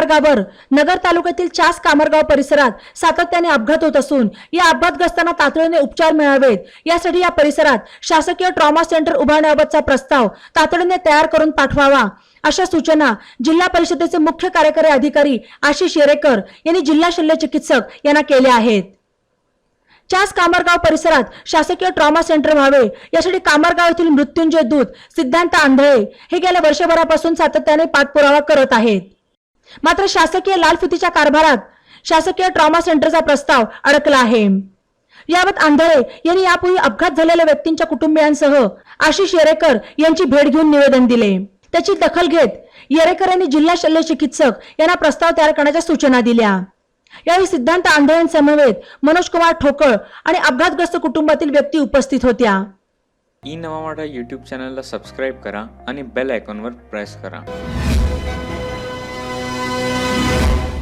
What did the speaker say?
महामार्गावर नगर तालुक्यातील चास कामरगाव परिसरात सातत्याने अपघात होत असून या अपघातग्रस्तांना तातडीने उपचार मिळावेत. यासाठी या परिसरात शासकीय ट्रॉमा सेंटर उभारण्याबाबतचा प्रस्ताव तातडीने तयार करून पाठवावा. अशा सूचना जिल्हा परिषदेचे मुख्य कार्यकारी अधिकारी आशिष येरेकर यांनी जिल्हा शल्य चिकित्सक यांना केल्या आहेत. चास कामरगाव परिसरात शासकीय ट्रॉमा सेंटर व्हावे यासाठी कामरगाव येथील मृत्युंजय दूत सिद्धांत आंधळे हे गेल्या वर्षभरापासून सातत्याने पाठपुरावा करत आहेत. मात्र शासकीय लालफितीच्या कारभारात शासकीय ट्रॉमा सेंटरचा प्रस्ताव अडकला आहे. यावत आंधळे यांनी यापूर्वी अपघात झालेल्या व्यक्तींच्या कुटुंबियांसह आशिष येरेकर यांची भेट घेऊन निवेदन दिले. त्याची दखल घेत येरेकर यांनी जिल्हा शल्य चिकित्सक यांना प्रस्ताव तयार करण्याच्या सूचना दिल्या. यावेळी सिद्धांत आंधळ्यांसमवेत मनोज कुमार ठोकळ आणि अपघातग्रस्त कुटुंबातील व्यक्ती उपस्थित होत्या. ई नवा माठा यूट्यूब चॅनलला सबस्क्राईब करा आणि बेल आयकॉनवर प्रेस करा.